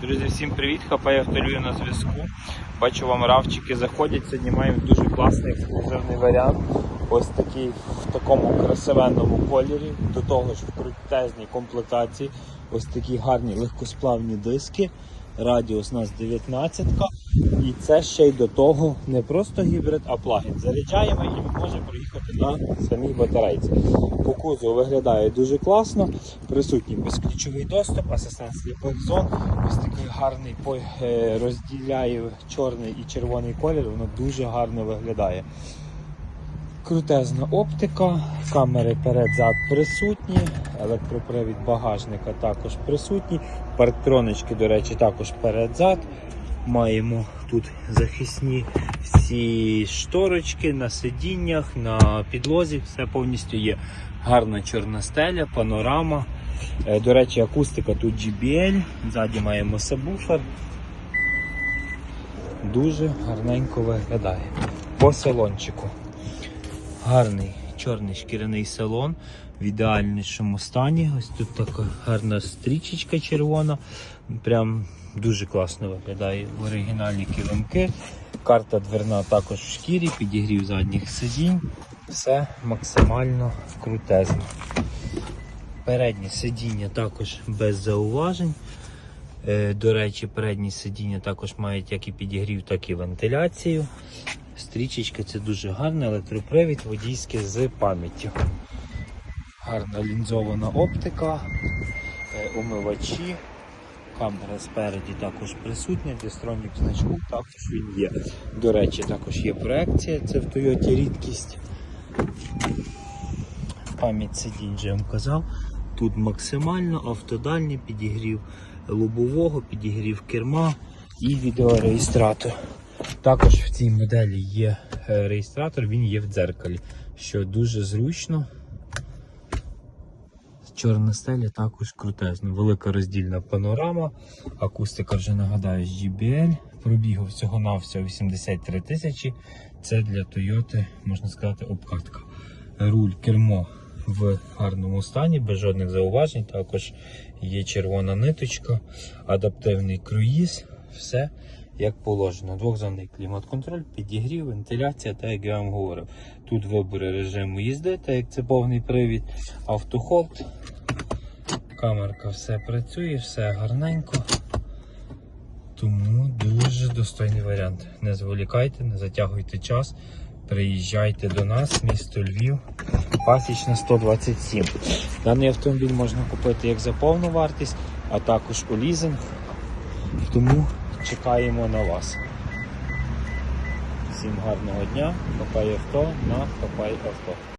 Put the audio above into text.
Друзі, всім привіт! Хапай автолюю на зв'язку. Бачу вам равчики заходять. Сьогодні маємо дуже класний ексклюзивний варіант. Ось такий в такому красивенному кольорі, до того ж в крутезній комплектації. Ось такі гарні легкосплавні диски. Радіус у нас 19 і це ще й до того не просто гібрид, а плагін. Заряджаємо і може проїхати на самій батарейці. По кузову виглядає дуже класно. Присутній безключовий доступ, асистент сліпих зон. Ось такий гарний е, розділяє чорний і червоний колір, воно дуже гарно виглядає. Крутезна оптика, камери перед-зад присутні, електропривід багажника також присутній, парктронички, до речі, також перед-зад. Маємо тут захисні всі шторочки на сидіннях, на підлозі, все повністю є. Гарна чорна стеля, панорама. Е, До речі, акустика тут JBL, ззаді маємо сабвуфер. Дуже гарненько виглядає. По салончику. Гарний чорний шкіряний салон в ідеальнішому стані. Ось тут така гарна стрічечка червона. Прям дуже класно виглядає оригінальні килимки. Карта дверна також в шкірі, підігрів задніх сидінь. Все максимально крутезно. Переднє сидіння також без зауважень. Е, До речі, передні сидіння також мають як і підігрів, так і вентиляцію. Стрічечка це дуже гарна, електропривід водійський з пам'яттю. Гарна лінзована оптика, е, умивачі, камера спереді також присутня, дистронік значку також він є. До речі, також є проекція, це в Toyota рідкість. Пам'ять сидінь вже вам казав. Тут максимально автодальний підігрів лобового, підігрів керма і відеореєстратор. Також в цій моделі є е, реєстратор, він є в дзеркалі, що дуже зручно. Чорна стеля також крутезна. Велика роздільна панорама, акустика вже нагадаю з JBL. Пробігу всього на всього 83 тисячі. Це для Toyota, можна сказати, обкатка. Руль кермо в гарному стані, без жодних зауважень. Також є червона ниточка, адаптивний круїз. Все як положено. Двохзонний клімат-контроль, підігрів, вентиляція, так як я вам говорив. Тут вибори режиму їзди, так як це повний привід, автохолд. Камерка все працює, все гарненько. Тому дуже достойний варіант. Не зволікайте, не затягуйте час. Приїжджайте до нас, місто Львів, пасічна 127. Даний автомобіль можна купити як за повну вартість, а також у лізинг. Тому чекаємо на вас. Всім гарного дня, Хапай авто на Хапай авто.